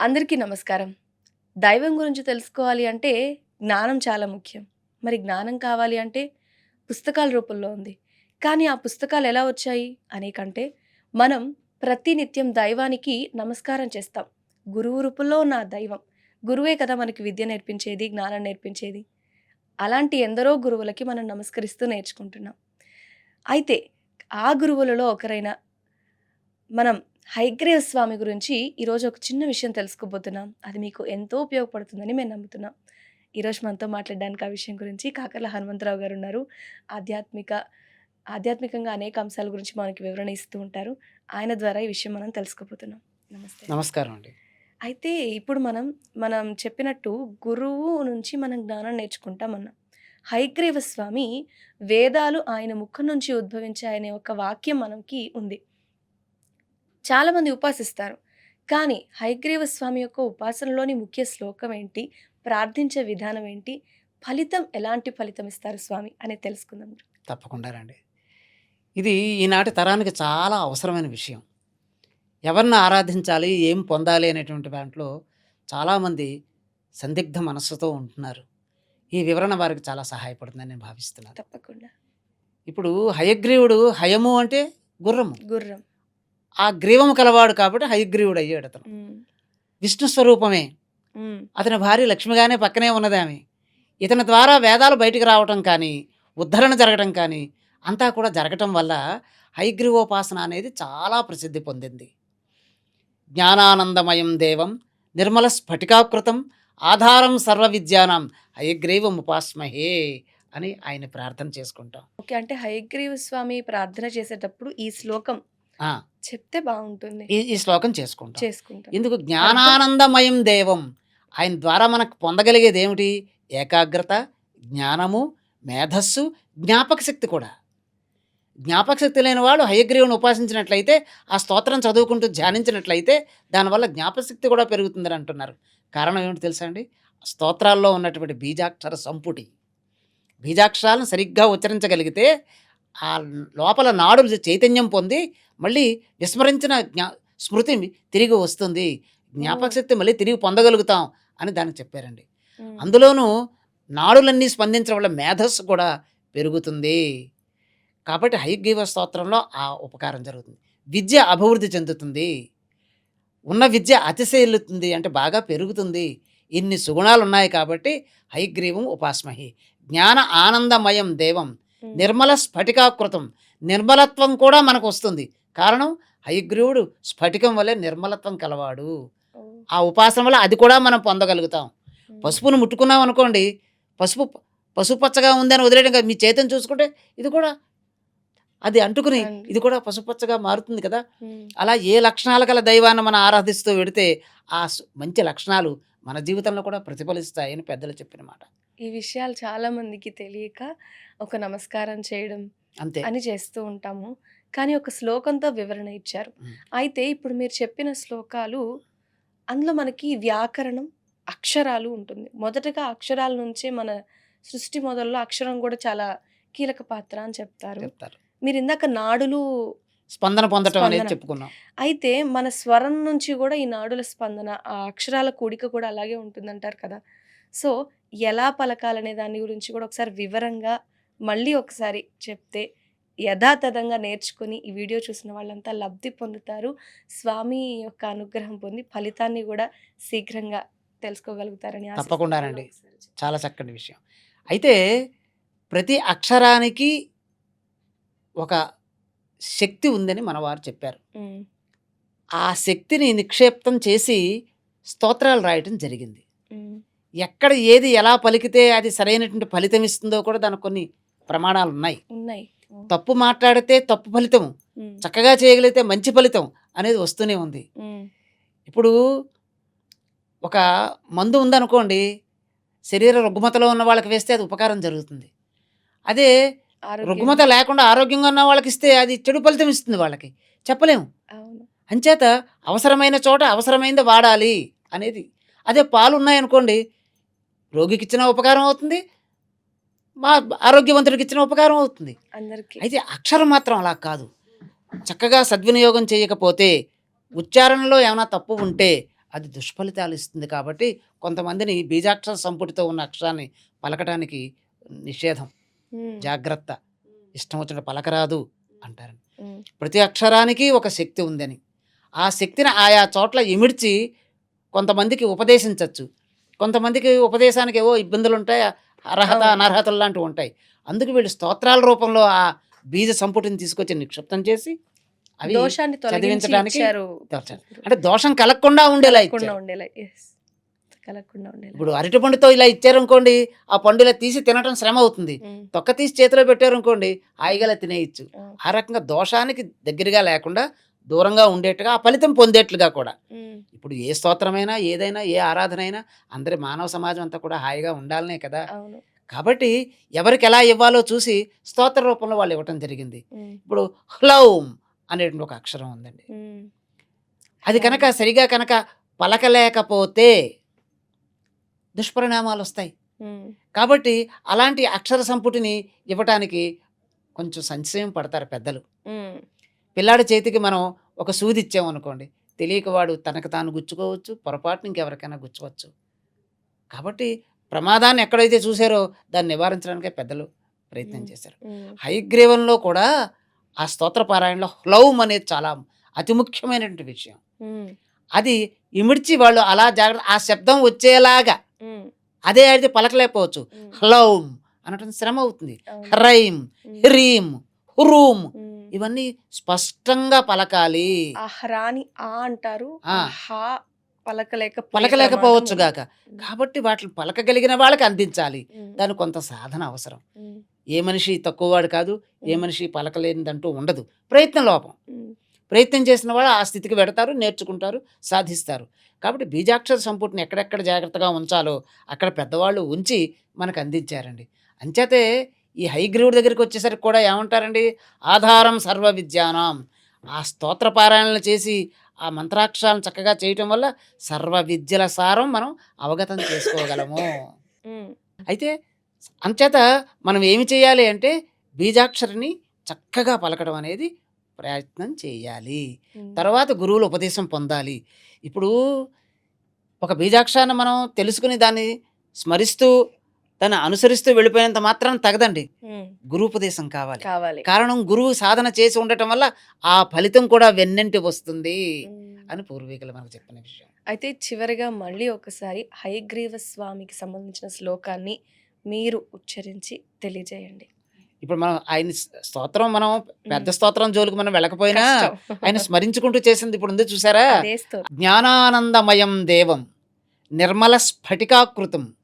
అందరికీ నమస్కారం. దైవం గురించి తెలుసుకోవాలి అంటే జ్ఞానం చాలా ముఖ్యం. మరి జ్ఞానం కావాలి అంటే పుస్తకాల రూపంలో ఉంది. కానీ ఆ పుస్తకాలు ఎలా వచ్చాయి అనే కంటే మనం ప్రతినిత్యం దైవానికి నమస్కారం చేస్తాం. గురువు రూపంలో ఉన్న దైవం. గురువే కదా మనకి విద్య నేర్పించేది, జ్ఞానం నేర్పించేది. అలాంటి ఎందరో గురువులకి మనం నమస్కరిస్తూ నేర్చుకుంటున్నాం. అయితే ఆ గురువులలో ఒకరైన మనం హయగ్రీవ స్వామి గురించి ఈరోజు ఒక చిన్న విషయం తెలుసుకోబోతున్నాం. అది మీకు ఎంతో ఉపయోగపడుతుందని మేము నమ్ముతున్నాం. ఈరోజు మనతో మాట్లాడడానికి ఆ విషయం గురించి కాకర్ల హనుమంతరావు గారు ఉన్నారు. ఆధ్యాత్మిక ఆధ్యాత్మికంగా అనేక అంశాల గురించి మనకి వివరణ ఇస్తూ ఉంటారు. ఆయన ద్వారా ఈ విషయం మనం తెలుసుకోబోతున్నాం. నమస్తే. నమస్కారం అండి. అయితే ఇప్పుడు మనం, మనం చెప్పినట్టు గురువు నుంచి మనం జ్ఞానం నేర్చుకుంటామన్నాం. హయగ్రీవ స్వామి వేదాలు ఆయన ముఖం నుంచి ఉద్భవించాయనే ఒక వాక్యం మనకి ఉంది. చాలామంది ఉపాసిస్తారు. కానీ హయగ్రీవ స్వామి యొక్క ఉపాసనలోని ముఖ్య శ్లోకం ఏంటి? ప్రార్థించే విధానం ఏంటి? ఫలితం ఎలాంటి ఫలితం ఇస్తారు స్వామి అనేది తెలుసుకుందాం. తప్పకుండానండి. ఇది ఈనాటి తరానికి చాలా అవసరమైన విషయం. ఎవరిని ఆరాధించాలి, ఏం పొందాలి అనేటువంటి దాంట్లో చాలామంది సందిగ్ధ మనస్సుతో ఉంటున్నారు. ఈ వివరణ వారికి చాలా సహాయపడుతుందని నేను భావిస్తున్నాను. తప్పకుండా. ఇప్పుడు హయగ్రీవుడు హయము అంటే గుర్రము. గుర్రం. ఆ గ్రీవము కలవాడు కాబట్టి హయగ్రీవుడు అయ్యాడు అతను. విష్ణు స్వరూపమే. అతని భార్య లక్ష్మిగానే పక్కనే ఉన్నది ఆమె. ఇతని ద్వారా వేదాలు బయటికి రావటం కానీ, ఉద్ధరణ జరగటం కానీ అంతా కూడా జరగటం వల్ల హయగ్రీవోపాసన అనేది చాలా ప్రసిద్ధి పొందింది. జ్ఞానానందమయం దేవం నిర్మల స్ఫటికాకృతం ఆధారం సర్వ విద్యానాం హయగ్రీవం ఉపాస్మహే అని ఆయన ప్రార్థన చేసుకుంటాం. ఓకే. అంటే హయగ్రీవ స్వామి ప్రార్థన చేసేటప్పుడు ఈ శ్లోకం! చెప్తే బావుంటుంది. ఈ ఈ శ్లోకం చేసుకుంటాం. చేసుకుంటాం. ఎందుకు జ్ఞానానందమయం దేవం ఆయన ద్వారా మనకు పొందగలిగేది ఏమిటి? ఏకాగ్రత, జ్ఞానము, మేధస్సు, జ్ఞాపక శక్తి కూడా. జ్ఞాపక శక్తి లేని వాడు హయగ్రీవుని ఉపాసించినట్లయితే, ఆ స్తోత్రం చదువుకుంటూ ధ్యానించినట్లయితే దానివల్ల జ్ఞాపశక్తి కూడా పెరుగుతుందని అంటున్నారు. కారణం ఏమిటో తెలుసా అండి? స్తోత్రాల్లో ఉన్నటువంటి బీజాక్షర సంపుటి. బీజాక్షరాలను సరిగ్గా ఉచ్చరించగలిగితే ఆ లోపల నాడులు చైతన్యం పొంది మళ్ళీ విస్మరించిన జ్ఞా స్మృతి తిరిగి వస్తుంది. జ్ఞాపక! శక్తి మళ్ళీ తిరిగి పొందగలుగుతాం అని దానికి చెప్పారండి. అందులోనూ నాడులన్నీ స్పందించడం వల్ల మేధస్సు కూడా పెరుగుతుంది. కాబట్టి హయగ్రీవ స్తోత్రంలో ఆ ఉపకారం జరుగుతుంది. విద్య అభివృద్ధి చెందుతుంది. ఉన్న విద్య అతిశయిల్లుతుంది అంటే బాగా పెరుగుతుంది. ఇన్ని సుగుణాలు ఉన్నాయి కాబట్టి హయగ్రీవం ఉపాస్మహి. జ్ఞాన ఆనందమయం దేవం. నిర్మల స్ఫటికాకృతం. నిర్మలత్వం కూడా మనకు వస్తుంది. కారణం హయగ్రీవుడు స్ఫటికం వలె నిర్మలత్వం కలవాడు. ఆ ఉపాసన వల్ల అది కూడా మనం పొందగలుగుతాం. పసుపును ముట్టుకున్నాం అనుకోండి, పసుపు పసుపచ్చగా ఉందని వదిలేయడం కాదు. మీ చేతిని చూసుకుంటే ఇది కూడా అది అంటుకుని. ఇది కూడా పసుపచ్చగా మారుతుంది కదా! అలా ఏ లక్షణాలు గల దైవాన్ని మనం ఆరాధిస్తూ వెడితే ఆ మంచి లక్షణాలు మన జీవితంలో కూడా ప్రతిఫలిస్తాయని పెద్దలు చెప్పిన మాట. ఈ విషయాలు చాలా మందికి తెలియక ఒక నమస్కారం చేయడం అంతే. అని చేస్తూ ఉంటాము. కానీ ఒక శ్లోకంతో వివరణ ఇచ్చారు. అయితే ఇప్పుడు మీరు చెప్పిన శ్లోకాలు అందులో మనకి వ్యాకరణం, అక్షరాలు ఉంటుంది. మొదటగా అక్షరాల నుంచే మన సృష్టి మొదల్లో అక్షరం కూడా చాలా కీలక పాత్ర అని చెప్తారు. మీరు ఇందాక నాడులు స్పందన పొందటం అనేది. చెప్పుకున్నాం. అయితే మన స్వరం నుంచి కూడా ఈ నాడుల స్పందన, ఆ అక్షరాల కూడిక కూడా అలాగే ఉంటుందంటారు కదా! సో, ఎలా పలకాలనే దాని గురించి కూడా ఒకసారి వివరంగా మళ్ళీ ఒకసారి చెప్తే యథాతథంగా నేర్చుకొని ఈ వీడియో చూసిన వాళ్ళంతా లబ్ధి పొందుతారు. స్వామి యొక్క అనుగ్రహం పొంది ఫలితాన్ని కూడా శీఘ్రంగా తెలుసుకోగలుగుతారని. తప్పకుండానండి. చాలా చక్కటి విషయం. అయితే ప్రతి అక్షరానికి ఒక శక్తి ఉందని మనవారు చెప్పారు. ఆ శక్తిని నిక్షేప్తం చేసి స్తోత్రాలు రాయటం జరిగింది. ఎక్కడ ఏది ఎలా పలికితే అది సరైనటువంటి ఫలితం ఇస్తుందో కూడా దానికి కొన్ని ప్రమాణాలున్నాయి. ఉన్నాయి. ఓహ్! తప్పు మాట్లాడితే తప్పు ఫలితం. చక్కగా చేయగలిగితే మంచి ఫలితం అనేది వస్తూనే ఉంది. ఇప్పుడు ఒక మందు ఉందనుకోండి, శరీర రుగ్మతలో ఉన్న వాళ్ళకి వేస్తే అది ఉపకారం జరుగుతుంది. అదే రుగ్మత లేకుండా ఆరోగ్యంగా ఉన్న వాళ్ళకిస్తే అది చెడు ఫలితం ఇస్తుంది వాళ్ళకి. చెప్పలేము. అంచేత అవసరమైన చోట అవసరమైనది వాడాలి అనేది. అదే పాలున్నాయనుకోండి, రోగికిచ్చిన ఉపకారం అవుతుంది. మా ఆరోగ్యవంతుడికిచ్చిన ఉపకారం అవుతుంది. అందరికి. అయితే అక్షరం మాత్రం అలా కాదు. చక్కగా సద్వినియోగం చేయకపోతే, ఉచ్చారణలో ఏమైనా తప్పు ఉంటే అది దుష్ఫలితాలు ఇస్తుంది కాబట్టి కొంతమందిని బీజాక్షర సంపుటితో ఉన్న అక్షరాన్ని పలకటానికి నిషేధం. జాగ్రత్త. ఇష్టం వచ్చిన పలకరాదు అంటారు. ఉమ్, ప్రతి అక్షరానికి ఒక శక్తి ఉందని. ఆ శక్తిని ఆయా చోట్ల ఇమిడ్చి కొంతమందికి ఉపదేశించవచ్చు కొంతమందికి ఉపదేశానికి ఏవో ఇబ్బందులు ఉంటాయి అర్హత. అనర్హతలు లాంటివి ఉంటాయి. అందుకు వీళ్ళు స్తోత్రాల రూపంలో ఆ బీజ సంపుటిని తీసుకొచ్చి నిక్షిప్తం చేసి అవి దోషాన్ని చదివించడానికి. అంటే దోషం కలగకుండా ఉండేలా ఉండేలా yes. కలగకుండా ఉండేలా. ఇప్పుడు అరటి పండుతో ఇలా ఇచ్చారనుకోండి ఆ పండు ఇలా తీసి తినటం శ్రమ అవుతుంది. తొక్క తీసి చేతిలో పెట్టారనుకోండి హాయిగా తినేయచ్చు. ఆ రకంగా దోషానికి దగ్గరగా లేకుండా దూరంగా ఉండేట్టుగా ఆ ఫలితం పొందేట్లుగా కూడా. ఇప్పుడు ఏ స్తోత్రమైనా ఏదైనా ఏ ఆరాధన అయినా అందరి మానవ సమాజం అంతా కూడా హాయిగా ఉండాలనే కదా. కాబట్టి ఎవరికి ఎలా ఇవ్వాలో చూసి స్తోత్ర రూపంలో వాళ్ళు ఇవ్వటం జరిగింది. ఇప్పుడు హ్లౌమ్ అనేటువంటి ఒక అక్షరం ఉందండి. అది కనుక సరిగా కనుక పలకలేకపోతే దుష్పరిణామాలు వస్తాయి. కాబట్టి అలాంటి అక్షర సంపుటిని ఇవ్వటానికి కొంచెం సంశయం పడతారు పెద్దలు. పిల్లాడి చేతికి మనం ఒక సూది ఇచ్చామనుకోండి తెలియక వాడు తనకు తాను గుచ్చుకోవచ్చు పొరపాటున ఇంకెవరికైనా గుచ్చవచ్చు. కాబట్టి ప్రమాదాన్ని ఎక్కడైతే చూసారో దాన్ని నివారించడానికే పెద్దలు ప్రయత్నం. చేశారు. హైగ్రీవంలో కూడా ఆ స్తోత్ర పారాయణలో హ్లౌమ్ అనేది చాలా అతి ముఖ్యమైనటువంటి విషయం. అది ఇమిడ్చి వాళ్ళు అలా జాగ్రత్త ఆ శబ్దం వచ్చేలాగా అదే అయితే పలకలేకపోవచ్చు. హ్లౌమ్ అనటం శ్రమ అవుతుంది. హరైమ్ హ్రీమ్ హురూమ్. ఇవన్నీ స్పష్టంగా పలకాలి. ఆ హ్రాని ఆ అంటారు హా పలకలేక పలకలేకపోవచ్చు గాక. కాబట్టి వాటిని పలకగలిగిన వాళ్ళకి అందించాలి. దానికి కొంత సాధన అవసరం. ఏ మనిషి తక్కువవాడు కాదు ఏ మనిషి పలకలేనిదంటూ ఉండదు. ప్రయత్న లోపం. ప్రయత్నం చేసిన వాళ్ళు ఆ స్థితికి పెడతారు నేర్చుకుంటారు సాధిస్తారు. కాబట్టి బీజాక్షర సంపుటిని ఎక్కడెక్కడ జాగ్రత్తగా ఉంచాలో అక్కడ పెద్దవాళ్ళు ఉంచి మనకు అందించారండి. అంచేతే ఈ హైగ్రీవుడి దగ్గరికి వచ్చేసరికి కూడా ఏమంటారండి? ఆధారం సర్వ విద్యానాం ఆ స్తోత్ర పారాయణలు చేసి ఆ మంత్రాక్షరాలను చక్కగా చేయటం వల్ల సర్వ విద్యల సారం మనం అవగతం చేసుకోగలము. అయితే అంచేత మనం ఏమి చేయాలి అంటే బీజాక్షరిని చక్కగా పలకడం అనేది ప్రయత్నం చేయాలి. తర్వాత గురువుల ఉపదేశం పొందాలి. ఇప్పుడు ఒక బీజాక్షరాన్ని మనం తెలుసుకుని దాన్ని స్మరిస్తూ దాన్ని అనుసరిస్తూ వెళ్ళిపోయినంత మాత్రం తగదండి. ఉమ్, గురువుపదేశం కావాలి. కావాలి. కారణం గురువు సాధన చేసి ఉండటం వల్ల ఆ ఫలితం కూడా వెన్నెంటి వస్తుంది. అని పూర్వీకులు మనకు చెప్పిన విషయం. అయితే చివరిగా మళ్ళీ ఒకసారి హయగ్రీవ స్వామికి సంబంధించిన శ్లోకాన్ని మీరు ఉచ్చరించి తెలియజేయండి. ఇప్పుడు మనం ఆయన స్తోత్రం మనం పెద్ద స్తోత్రం జోలికి మనం వెళ్ళకపోయినా. ఆయన స్మరించుకుంటూ చేసింది ఇప్పుడు ఉంది చూసారా. జ్ఞానానందమయం దేవం నిర్మల స్ఫటికాకృతం.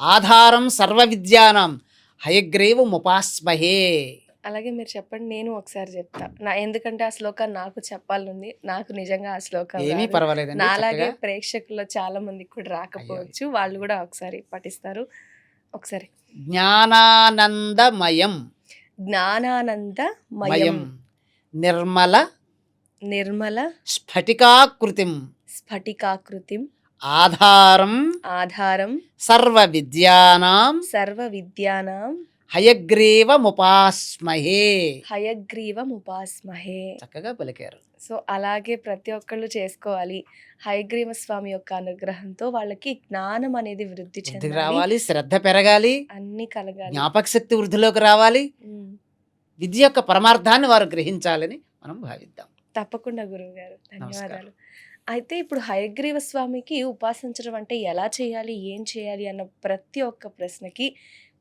ఆధారం సర్వ విద్యానాం హయగ్రీవం ఉపాస్మహే. అలాగే మీరు చెప్పండి నేను ఒకసారి చెప్తా. నా ఎందుకంటే ఆ శ్లోకం నాకు చెప్పాలనుంది నాకు నిజంగా ఆ శ్లోకం ఏమీ రాదు. పర్వాలేదండి నాలాగే ప్రేక్షకుల్లో చాలా మందికి కూడా రాకపోవచ్చు వాళ్ళు కూడా ఒకసారి పఠిస్తారు. ఒకసారి. జ్ఞానానందమయం. జ్ఞానానంద మయం మయం. నిర్మల నిర్మల స్ఫటికాకృతిం. స్ఫటికాకృతిం. ఆధారం ఆధారం సర్వ విద్యానాం సర్వ విద్యానాం హయగ్రీవముపాస్మహే. హయగ్రీవం ఉపాస్మహే చక్కగా పలికారు. సో అలాగే ప్రతి ఒక్కళ్ళు చేసుకోవాలి. హయగ్రీవ స్వామి యొక్క అనుగ్రహంతో వాళ్ళకి జ్ఞానం అనేది వృద్ధి చెందాలి. రావాలి శ్రద్ధ పెరగాలి అన్ని కలగాలి. జ్ఞాపక శక్తి వృద్ధిలోకి రావాలి. విద్య యొక్క పరమార్థాన్ని వారు గ్రహించాలని మనం భావిద్దాం. తప్పకుండా గురువు గారు ధన్యవాదాలు అయితే ఇప్పుడు హయగ్రీవ స్వామికి ఉపాసించడం అంటే ఎలా చేయాలి? ఏం చేయాలి? అన్న ప్రతి ఒక్క ప్రశ్నకి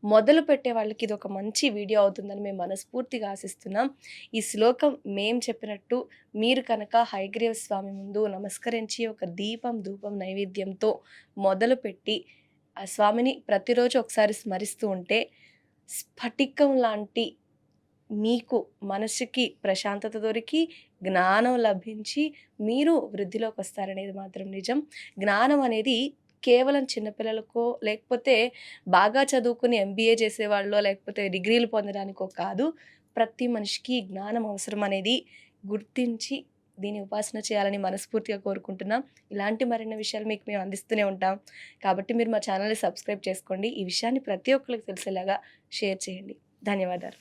మొదలు పెట్టే వాళ్ళకి ఇది ఒక మంచి వీడియో అవుతుందని మేము మనస్ఫూర్తిగా ఆశిస్తున్నాం. ఈ శ్లోకం మేం చెప్పినట్టు మీరు కనుక హయగ్రీవ స్వామి ముందు నమస్కరించి ఒక దీపం ధూపం నైవేద్యంతో మొదలుపెట్టి ఆ స్వామిని ప్రతిరోజు ఒకసారి స్మరిస్తూ ఉంటే స్ఫటికం లాంటి మీకు మనసుకి ప్రశాంతత దొరికి జ్ఞానం లభించి మీరు వృద్ధిలోకి వస్తారనేది మాత్రం నిజం. జ్ఞానం అనేది కేవలం చిన్నపిల్లలకో లేకపోతే బాగా చదువుకుని ఎంబీఏ చేసేవాళ్ళో లేకపోతే డిగ్రీలు పొందడానికో కాదు. ప్రతి మనిషికి జ్ఞానం అవసరం అనేది గుర్తించి దీన్ని ఉపాసన చేయాలని మనస్ఫూర్తిగా కోరుకుంటున్నాం. ఇలాంటి మరిన్ని విషయాలు మీకు మేము అందిస్తూనే ఉంటాం. కాబట్టి మీరు మా ఛానల్ని సబ్స్క్రైబ్ చేసుకోండి. ఈ విషయాన్ని ప్రతి ఒక్కరికి తెలిసేలాగా షేర్ చేయండి. ధన్యవాదాలు.